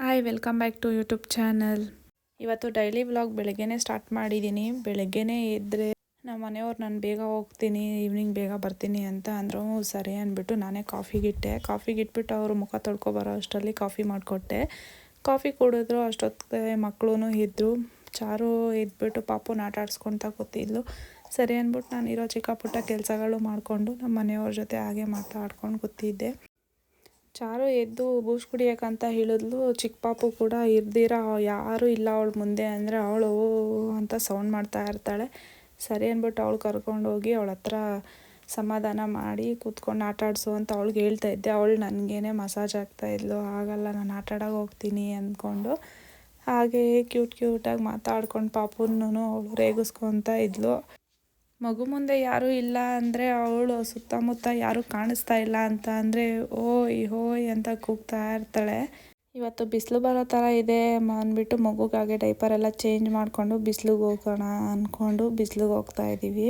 Hi welcome back to YouTube channel ಇವತ್ತು daily vlog ಬೆಳಗ್ಗೆನೇ start ಮಾಡಿದ್ದೀನಿ ಬೆಳಗ್ಗೆನೇ ಇದ್ದರೆ ನಮ್ಮ ಮನೆಯವ್ರು ನಾನು ಬೇಗ ಹೋಗ್ತೀನಿ ಈವ್ನಿಂಗ್ ಬೇಗ ಬರ್ತೀನಿ ಅಂತ ಅಂದರು "ಹ್ಞೂ, ಸರಿ ಅಂದ್ಬಿಟ್ಟು ನಾನೇ ಕಾಫಿಗಿಟ್ಟೆ ಕಾಫಿಗಿಟ್ಬಿಟ್ಟು ಅವರು ಮುಖ ತೊಳ್ಕೊ ಬರೋ ಅಷ್ಟರಲ್ಲಿ ಕಾಫಿ ಮಾಡಿಕೊಟ್ಟೆ. ಕಾಫಿ ಕುಡಿದ್ರು ಅಷ್ಟೊತ್ತಿಗೆ ಮಕ್ಕಳೂ ಇದ್ದರು ಚಾರು ಇದ್ಬಿಟ್ಟು ಪಾಪುನ ಆಟ ಆಡಿಸ್ಕೊಳ್ತಾ ಕೂತಿದ್ಲು. ಸರಿ ಅಂದ್ಬಿಟ್ಟು ನಾನು ಇರೋ ಚಿಕ್ಕ ಪುಟ್ಟ ಕೆಲಸಗಳು ಮಾಡಿಕೊಂಡು ನಮ್ಮ ಮನೆಯವ್ರ ಜೊತೆ ಹಾಗೆ ಮಾತಾಡ್ಕೊಂಡು ಕೂತಿದ್ದೆ. ಚಾರು ಎದ್ದು ಬೂಸ್ಟ್ ಕುಡಿಯೋಕ್ಕಂತ ಹೇಳಿದ್ಲು. ಚಿಕ್ಕ ಪಾಪು ಕೂಡ ಇರ್ದಿರ, ಯಾರೂ ಇಲ್ಲ ಅವಳು ಮುಂದೆ ಅಂದರೆ ಅವಳು ಅಂತ ಸೌಂಡ್ ಮಾಡ್ತಾ ಇರ್ತಾಳೆ. ಸರಿ ಅಂದ್ಬಿಟ್ಟು ಅವಳು ಕರ್ಕೊಂಡೋಗಿ ಅವಳ ಹತ್ರ ಸಮಾಧಾನ ಮಾಡಿ ಕೂತ್ಕೊಂಡು ಆಟ ಆಡಿಸು ಅಂತ ಅವಳಿಗೆ ಹೇಳ್ತಾ ಇದ್ದೆ. ಅವಳು ನನಗೇನೆ ಮಸಾಜ್ ಆಗ್ತಾ ಇದ್ಲು. ಆಗಲ್ಲ ನಾನು ಆಟ ಆಡೋಕೆ ಹೋಗ್ತೀನಿ ಅಂದ್ಕೊಂಡು ಹಾಗೆ ಕ್ಯೂಟ್ ಕ್ಯೂಟಾಗಿ ಮಾತಾಡ್ಕೊಂಡು ಪಾಪುನೂ ಅವಳು ರೇಗಿಸ್ಕೊತ ಇದ್ಲು. ಮಗು ಮುಂದೆ ಯಾರೂ ಇಲ್ಲ ಅಂದರೆ ಅವಳು ಸುತ್ತಮುತ್ತ ಯಾರೂ ಕಾಣಿಸ್ತಾ ಇಲ್ಲ ಅಂತ ಅಂದರೆ, ಓಯ್, ಹೋಯ್ ಅಂತ ಕೂಗ್ತಾ ಇರ್ತಾಳೆ. ಇವತ್ತು ಬಿಸಿಲು ಬರೋ ಥರ ಇದೆ ಅಂದ್ಬಿಟ್ಟು ಮಗುಗಾಗೆ ಡೈಪರ್ ಎಲ್ಲ ಚೇಂಜ್ ಮಾಡಿಕೊಂಡು ಬಿಸಿಲಿಗೆ ಹೋಗೋಣ ಅಂದ್ಕೊಂಡು ಬಿಸಿಲಿಗೆ ಹೋಗ್ತಾ ಇದ್ದೀವಿ.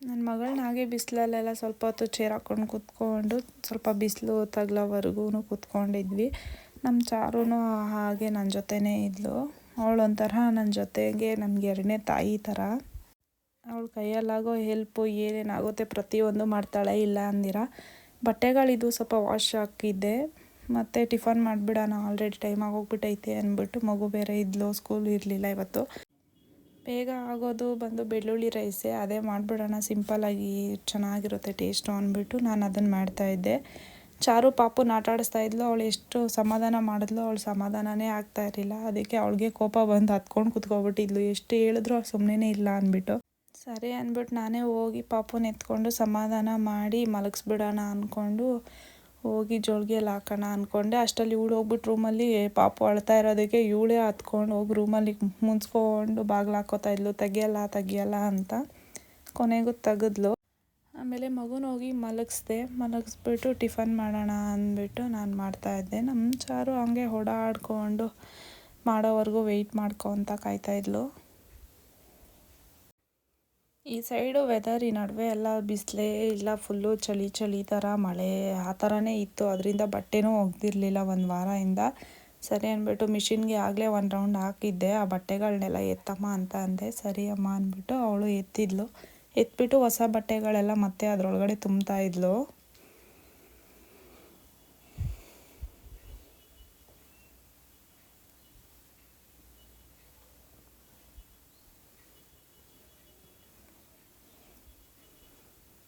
ನನ್ನ ಮಗಳನ್ನ ಹಾಗೆ ಬಿಸಿಲಲ್ಲೆಲ್ಲ ಸ್ವಲ್ಪ ಹೊತ್ತು ಚೇರ್ ಹಾಕ್ಕೊಂಡು ಕೂತ್ಕೊಂಡು ಸ್ವಲ್ಪ ಬಿಸಿಲು ತಗ್ಲೋವರೆಗೂ ಕೂತ್ಕೊಂಡಿದ್ವಿ. ನಮ್ಮ ಚಾರುನು ಹಾಗೆ ನನ್ನ ಜೊತೆನೇ ಇದ್ಲು. ಅವಳೊಂಥರ ನನ್ನ ಜೊತೆಗೆ ನನಗೆ ಎರಡನೇ ತಾಯಿ ಥರ. ಅವಳ ಕೈಯಲ್ಲಾಗೋ ಹೆಲ್ಪು ಏನೇನಾಗುತ್ತೆ ಪ್ರತಿಯೊಂದು ಮಾಡ್ತಾಳೆ ಇಲ್ಲ ಅಂದಿರ. ಬಟ್ಟೆಗಳಿದು ಸ್ವಲ್ಪ ವಾಶ್ ಹಾಕಿದ್ದೆ. ಮತ್ತು ಟಿಫನ್ ಮಾಡಿಬಿಡೋಣ ಆಲ್ರೆಡಿ ಟೈಮ್ ಆಗೋಗ್ಬಿಟ್ಟೈತೆ ಅಂದ್ಬಿಟ್ಟು ಮಗು ಬೇರೆ ಇದ್ಲು ಸ್ಕೂಲ್ ಇರಲಿಲ್ಲ ಇವತ್ತು. ಬೇಗ ಆಗೋದು, ಬಂದು ಬೆಳ್ಳುಳ್ಳಿ ರೈಸೇ, ಅದೇ ಮಾಡಿಬಿಡೋಣ ಸಿಂಪಲ್ಲಾಗಿ ಚೆನ್ನಾಗಿರುತ್ತೆ ಟೇಸ್ಟು ಅಂದ್ಬಿಟ್ಟು ನಾನು ಅದನ್ನು ಮಾಡ್ತಾಯಿದ್ದೆ ಚಾರು ಪಾಪು ನಾಟಾಡಿಸ್ತಾ ಇದ್ಲು, ಅವಳು ಎಷ್ಟು ಸಮಾಧಾನ ಮಾಡಿದ್ಲು, ಅವಳು ಸಮಾಧಾನನೇ ಆಗ್ತಾ ಇರಲಿಲ್ಲ. ಅದಕ್ಕೆ ಅವಳಿಗೆ ಕೋಪ ಬಂದು ಹತ್ಕೊಂಡು ಕುತ್ಕೊಬಿಟ್ಟಿದ್ಲು. ಎಷ್ಟು ಹೇಳಿದ್ರು ಅವ್ಳು ಸುಮ್ಮನೆ ಇಲ್ಲ ಅಂದ್ಬಿಟ್ಟು. ಸರಿ ಅಂದ್ಬಿಟ್ಟು ನಾನೇ ಹೋಗಿ ಪಾಪುನ ಎತ್ಕೊಂಡು ಸಮಾಧಾನ ಮಾಡಿ ಮಲಗಿಸ್ಬಿಡೋಣ ಅಂದ್ಕೊಂಡು ಹೋಗಿ ಜೋಳಿಗೆಯಲ್ಲಿ ಹಾಕೋಣ ಅಂದ್ಕೊಂಡೆ ಅಷ್ಟರಲ್ಲಿ ಇವಳು ಹೋಗ್ಬಿಟ್ಟು ರೂಮಲ್ಲಿ ಪಾಪು ಅಳ್ತಾ ಇರೋದಕ್ಕೆ ಇವಳೇ ಹತ್ಕೊಂಡು ಹೋಗಿ ರೂಮಲ್ಲಿ ಮುನ್ಸ್ಕೊಂಡು ಬಾಗಿಲು ಹಾಕೋತಾ ಇದ್ಲು. ತೆಗಿಯಲ್ಲ ತೆಗಿಯಲ್ಲ ಅಂತ ಕೊನೆಗೂ ತೆಗೆದ್ಲು. ಆಮೇಲೆ ಮಗುನ ಹೋಗಿ ಮಲಗಿಸ್ದೆ. ಮಲಗಿಸ್ಬಿಟ್ಟು ಟಿಫನ್ ಮಾಡೋಣ ಅಂದ್ಬಿಟ್ಟು ನಾನು ಮಾಡ್ತಾಯಿದ್ದೆ ನಮ್ಮ ಚಾರು ಹಂಗೆ ಓಡಾಡ್ಕೊಂಡು ಮಾಡೋವರೆಗೂ ವೆಯ್ಟ್ ಮಾಡ್ಕೊತ ಕಾಯ್ತಾಯಿದ್ಲು ಈ ಸೈಡು ವೆದರ್, ಈ ನಡುವೆ ಎಲ್ಲ ಬಿಸಿಲೇ ಇಲ್ಲ, ಫುಲ್ಲು ಚಳಿ ಚಳಿ ಥರ ಮಳೆ ಆ ಥರನೇ ಇತ್ತು. ಅದರಿಂದ ಬಟ್ಟೆನೂ ಒಗ್ದಿರಲಿಲ್ಲ ಒಂದು ವಾರದಿಂದ. ಸರಿ ಅಂದ್ಬಿಟ್ಟು ಮಿಷಿನ್ಗೆ ಆಗಲೇ ಒಂದು ರೌಂಡ್ ಹಾಕಿದ್ದೆ. ಆ ಬಟ್ಟೆಗಳನ್ನೆಲ್ಲ ಎತ್ತಮ್ಮ ಅಂತ ಅಂದೆ. ಸರಿ ಅಮ್ಮ ಅಂದ್ಬಿಟ್ಟು ಅವಳು ಎತ್ತಿದ್ಲು. ಎತ್ಬಿಟ್ಟು ಹೊಸ ಬಟ್ಟೆಗಳೆಲ್ಲ ಮತ್ತೆ ಅದರೊಳಗಡೆ ತುಂಬ್ತಾ ಇದ್ಲು.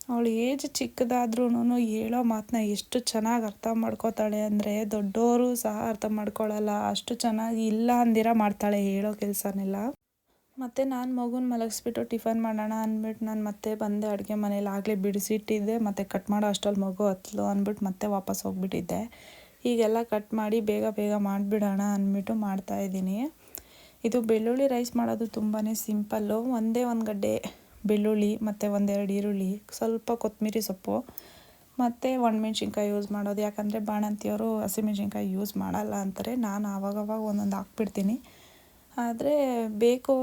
ಅವಳು ಏಜ್ ಚಿಕ್ಕದಾದ್ರೂ ಹೇಳೋ ಮಾತನ್ನ ಎಷ್ಟು ಚೆನ್ನಾಗಿ ಅರ್ಥ ಮಾಡ್ಕೋತಾಳೆ ಅಂದರೆ ದೊಡ್ಡವರು ಸಹ ಅರ್ಥ ಮಾಡ್ಕೊಳ್ಳಲ್ಲ ಅಷ್ಟು ಚೆನ್ನಾಗಿ ಇಲ್ಲ ಅಂದಿರ ಮಾಡ್ತಾಳೆ ಹೇಳೋ ಕೆಲಸನೆಲ್ಲ. ಮತ್ತು ನಾನು ಮಗುನ ಮಲಗಿಸ್ಬಿಟ್ಟು ಟಿಫನ್ ಮಾಡೋಣ ಅಂದ್ಬಿಟ್ಟು ನಾನು ಮತ್ತೆ ಬಂದೆ ಅಡುಗೆ ಮನೇಲಿ. ಆಗಲೇ ಬಿಡಿಸಿಟ್ಟಿದ್ದೆ, ಮತ್ತು ಕಟ್ ಮಾಡೋ ಅಷ್ಟಲ್ಲಿ ಮಗು ಹತ್ಲು ಅಂದ್ಬಿಟ್ಟು ಮತ್ತೆ ವಾಪಸ್ ಹೋಗ್ಬಿಟ್ಟಿದ್ದೆ. ಈಗೆಲ್ಲ ಕಟ್ ಮಾಡಿ ಬೇಗ ಬೇಗ ಮಾಡಿಬಿಡೋಣ ಅಂದ್ಬಿಟ್ಟು ಮಾಡ್ತಾಯಿದ್ದೀನಿ ಇದು ಬೆಳ್ಳುಳ್ಳಿ ರೈಸ್ ಮಾಡೋದು ತುಂಬಾ ಸಿಂಪಲ್ಲು. ಒಂದೇ ಒಂದು ಗಡ್ಡೆ ಬೆಳ್ಳುಳ್ಳಿ, ಮತ್ತು ಒಂದೆರಡು ಈರುಳ್ಳಿ, ಸ್ವಲ್ಪ ಕೊತ್ತಂಬರಿ ಸೊಪ್ಪು, ಮತ್ತು ಒಣಮೆಣ್ಸಿನ್ಕಾಯಿ ಯೂಸ್ ಮಾಡೋದು. ಯಾಕಂದರೆ ಬಾಣಂತಿಯವರು ಹಸಿಮೆಣ್ಸಿನ್ಕಾಯಿ ಯೂಸ್ ಮಾಡಲ್ಲ ಅಂತಾರೆ. ನಾನು ಆವಾಗವಾಗ ಒಂದೊಂದು ಹಾಕ್ಬಿಡ್ತೀನಿ. ಆದರೆ ಬೇಕು,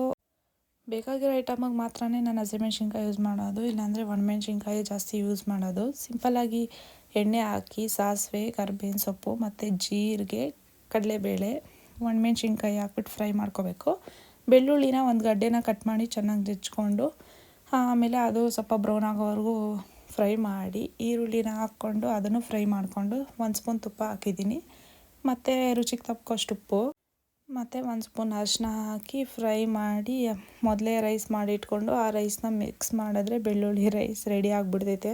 ಬೇಕಾಗಿರೋ ಐಟಮಿಗೆ ಮಾತ್ರನೇ ನಾನು ಹಸಿಮೆಣ್ಸಿನ್ಕಾಯಿ ಯೂಸ್ ಮಾಡೋದು. ಇಲ್ಲಾಂದರೆ ಒಣಮೆಣ್ಸಿನ್ಕಾಯಿ ಜಾಸ್ತಿ ಯೂಸ್ ಮಾಡೋದು. ಸಿಂಪಲ್ಲಾಗಿ ಎಣ್ಣೆ ಹಾಕಿ, ಸಾಸಿವೆ, ಕರ್ಬೇವಿನ ಸೊಪ್ಪು, ಮತ್ತು ಜೀರಿಗೆ, ಕಡಲೆಬೇಳೆ, ಒಣಮೆಣ್ಸಿನ್ಕಾಯಿ ಹಾಕ್ಬಿಟ್ಟು ಫ್ರೈ ಮಾಡ್ಕೋಬೇಕು. ಬೆಳ್ಳುಳ್ಳಿನ ಒಂದು ಗಡ್ಡೆನ ಕಟ್ ಮಾಡಿ ಚೆನ್ನಾಗಿ ಜಜ್ಕೊಂಡು ಆಮೇಲೆ ಅದು ಸ್ವಲ್ಪ ಬ್ರೌನ್ ಆಗೋವರೆಗೂ ಫ್ರೈ ಮಾಡಿ, ಈರುಳ್ಳಿನ ಹಾಕ್ಕೊಂಡು ಅದನ್ನು ಫ್ರೈ ಮಾಡಿಕೊಂಡು ಒಂದು ಸ್ಪೂನ್ ತುಪ್ಪ ಹಾಕಿದ್ದೀನಿ. ಮತ್ತು ರುಚಿಗೆ ತಕ್ಕಷ್ಟು ಉಪ್ಪು, ಮತ್ತು ಒಂದು ಸ್ಪೂನ್ ಅರಿಶಿನ ಹಾಕಿ ಫ್ರೈ ಮಾಡಿ, ಮೊದಲೇ ರೈಸ್ ಮಾಡಿ ಇಟ್ಕೊಂಡು ಆ ರೈಸ್ನ ಮಿಕ್ಸ್ ಮಾಡಿದ್ರೆ ಬೆಳ್ಳುಳ್ಳಿ ರೈಸ್ ರೆಡಿ ಆಗಿಬಿಡ್ತೈತೆ.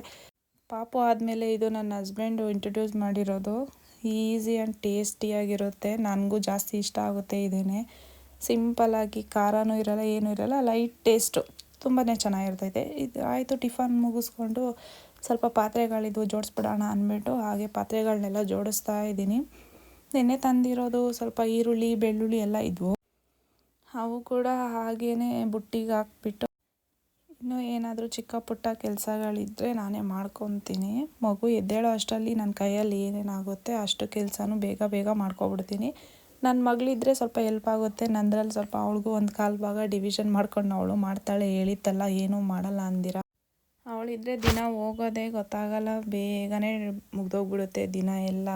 ಪಾಪು ಆದಮೇಲೆ ಇದು ನನ್ನ ಹಸ್ಬೆಂಡು ಇಂಟ್ರೊಡ್ಯೂಸ್ ಮಾಡಿರೋದು. ಈಸಿ ಆ್ಯಂಡ್ ಟೇಸ್ಟಿಯಾಗಿರುತ್ತೆ ನನಗೂ ಜಾಸ್ತಿ ಇಷ್ಟ ಆಗುತ್ತೆ ಇದೇನೆ. ಸಿಂಪಲ್ಲಾಗಿ ಖಾರನೂ ಇರಲ್ಲ, ಏನೂ ಇರಲ್ಲ ಲೈಟ್ ಟೇಸ್ಟು ತುಂಬಾ ಚೆನ್ನಾಗಿರ್ತೈತೆ. ಇದು ಆಯಿತು, ಟಿಫನ್ ಮುಗಿಸ್ಕೊಂಡು ಸ್ವಲ್ಪ ಪಾತ್ರೆಗಳಿದ್ವು ಜೋಡಿಸ್ಬಿಡೋಣ ಅಂದ್ಬಿಟ್ಟು ಹಾಗೆ ಪಾತ್ರೆಗಳನ್ನೆಲ್ಲ ಜೋಡಿಸ್ತಾ ಇದ್ದೀನಿ. ನೆನ್ನೆ ತಂದಿರೋದು ಸ್ವಲ್ಪ ಈರುಳ್ಳಿ, ಬೆಳ್ಳುಳ್ಳಿ ಎಲ್ಲ ಇದ್ವು. ಅವು ಕೂಡ ಹಾಗೇ ಬುಟ್ಟಿಗೆ ಹಾಕ್ಬಿಟ್ಟು ಇನ್ನೂ ಏನಾದರೂ ಚಿಕ್ಕ ಪುಟ್ಟ ಕೆಲಸಗಳಿದ್ದರೆ ನಾನೇ ಮಾಡ್ಕೊತೀನಿ. ಮಗು ಎದ್ದೇಳೋ ಅಷ್ಟರಲ್ಲಿ ನನ್ನ ಕೈಯಲ್ಲಿ ಏನೇನಾಗುತ್ತೆ ಅಷ್ಟು ಕೆಲಸನೂ ಬೇಗ ಬೇಗ ಮಾಡ್ಕೊಬಿಡ್ತೀನಿ. ನನ್ನ ಮಗಳಿದ್ರೆ ಸ್ವಲ್ಪ ಹೆಲ್ಪ್ ಆಗುತ್ತೆ. ನಂದ್ರಲ್ಲಿ ಸ್ವಲ್ಪ ಅವಳಿಗೂ ಒಂದು ಕಾಲು ಭಾಗ ಡಿವಿಷನ್ ಮಾಡ್ಕೊಂಡು ಅವಳು ಮಾಡ್ತಾಳೆ. ಹೇಳಿತ್ತಲ್ಲ, ಏನೂ ಮಾಡಲ್ಲ ಅಂದಿರ? ಅವಳಿದ್ರೆ ದಿನ ಹೋಗೋದೇ ಗೊತ್ತಾಗಲ್ಲ. ಬೇಗನೆ ಮುಗ್ದೋಗ್ಬಿಡುತ್ತೆ ದಿನ ಎಲ್ಲ.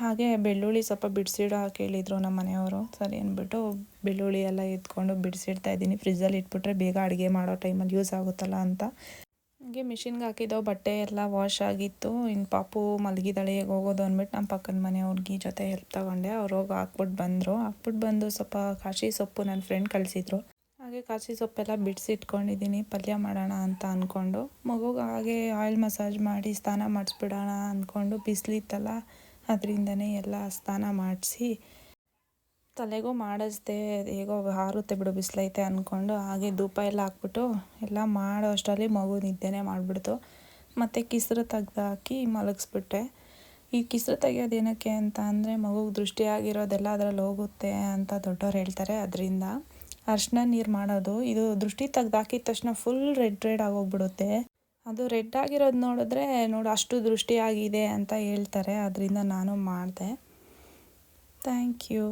ಹಾಗೆ ಬೆಳ್ಳುಳ್ಳಿ ಸ್ವಲ್ಪ ಬಿಡಿಸಿಡೋ ಕೇಳಿದರು ನಮ್ಮ ಮನೆಯವರು. ಸರಿ ಅಂದ್ಬಿಟ್ಟು ಬೆಳ್ಳುಳ್ಳಿ ಎಲ್ಲ ಎತ್ಕೊಂಡು ಬಿಡಿಸಿಡ್ತಾ ಇದ್ದೀನಿ. ಫ್ರಿಜ್ಜಲ್ಲಿ ಇಟ್ಬಿಟ್ರೆ ಬೇಗ ಅಡುಗೆ ಮಾಡೋ ಟೈಮಲ್ಲಿ ಯೂಸ್ ಆಗುತ್ತಲ್ಲ ಅಂತ. ಹಾಗೆ ಮಿಷಿನ್ಗೆ ಹಾಕಿದ್ದೋ ಬಟ್ಟೆ ಎಲ್ಲ ವಾಶ್ ಆಗಿತ್ತು. ಇನ್ನು ಪಾಪು ಮಲಗಿದಳೆ ಹೇಗೆ ಹೋಗೋದು ಅಂದ್ಬಿಟ್ಟು ನಮ್ಮ ಪಕ್ಕದ ಮನೆ ಹುಡುಗಿ ಜೊತೆ ಹೆಲ್ಪ್ ತಗೊಂಡೆ. ಅವ್ರು ಹೋಗಿ ಹಾಕ್ಬಿಟ್ಟು ಬಂದರು. ಹಾಕ್ಬಿಟ್ಟು ಬಂದು ಸ್ವಲ್ಪ ಕಾಶಿ ಸೊಪ್ಪು ನನ್ನ ಫ್ರೆಂಡ್ ಕಳಿಸಿದ್ರು. ಹಾಗೆ ಕಾಶಿ ಸೊಪ್ಪೆಲ್ಲ ಬಿಡಿಸಿಟ್ಕೊಂಡಿದ್ದೀನಿ ಪಲ್ಯ ಮಾಡೋಣ ಅಂತ ಅಂದ್ಕೊಂಡು ಮಗುಗೆ ಹಾಗೆ ಆಯಿಲ್ ಮಸಾಜ್ ಮಾಡಿ ಸ್ನಾನ ಮಾಡಿಸ್ಬಿಡೋಣ ಅಂದ್ಕೊಂಡು ಬಿಸಿಲಿತ್ತಲ್ಲ ಅದರಿಂದನೇ ಎಲ್ಲ ಸ್ನಾನ ಮಾಡಿಸಿ ತಲೆಗೂ ಮಾಡಿಸ್ದೆ, ಹೇಗೋ ಹಾರುತ್ತೆ ಬಿಡು ಬಿಸಿಲೈತೆ ಅಂದ್ಕೊಂಡು ಹಾಗೆ ಧೂಪ ಎಲ್ಲ ಹಾಕ್ಬಿಟ್ಟು ಎಲ್ಲ ಮಾಡೋ ಅಷ್ಟರಲ್ಲಿ ಮಗು ನಿದ್ದೆನೇ ಮಾಡಿಬಿಡ್ತು. ಮತ್ತು ಕಿಸ್ರು ತೆಗ್ದು ಹಾಕಿ ಮಲಗಿಸ್ಬಿಟ್ಟೆ. ಈ ಕಿಸ್ರು ತೆಗಿಯೋದು ಏನಕ್ಕೆ ಅಂತ ಅಂದರೆ ಮಗುಗೆ ದೃಷ್ಟಿಯಾಗಿರೋದೆಲ್ಲ ಅದರಲ್ಲಿ ಹೋಗುತ್ತೆ ಅಂತ ದೊಡ್ಡವ್ರು ಹೇಳ್ತಾರೆ. ಅದರಿಂದ ಅರ್ಶಿನ ನೀರು ಮಾಡೋದು, ಇದು ದೃಷ್ಟಿ ತೆಗ್ದು ಹಾಕಿದ ತಕ್ಷಣ ಫುಲ್ ರೆಡ್ ರೆಡ್ ಆಗೋಗ್ಬಿಡುತ್ತೆ. ಅದು ರೆಡ್ ಆಗಿರೋದು ನೋಡಿದ್ರೆ ನೋಡು ಅಷ್ಟು ದೃಷ್ಟಿಯಾಗಿದೆ ಅಂತ ಹೇಳ್ತಾರೆ. ಅದರಿಂದ ನಾನು ಮಾಡಿದೆ. Thank you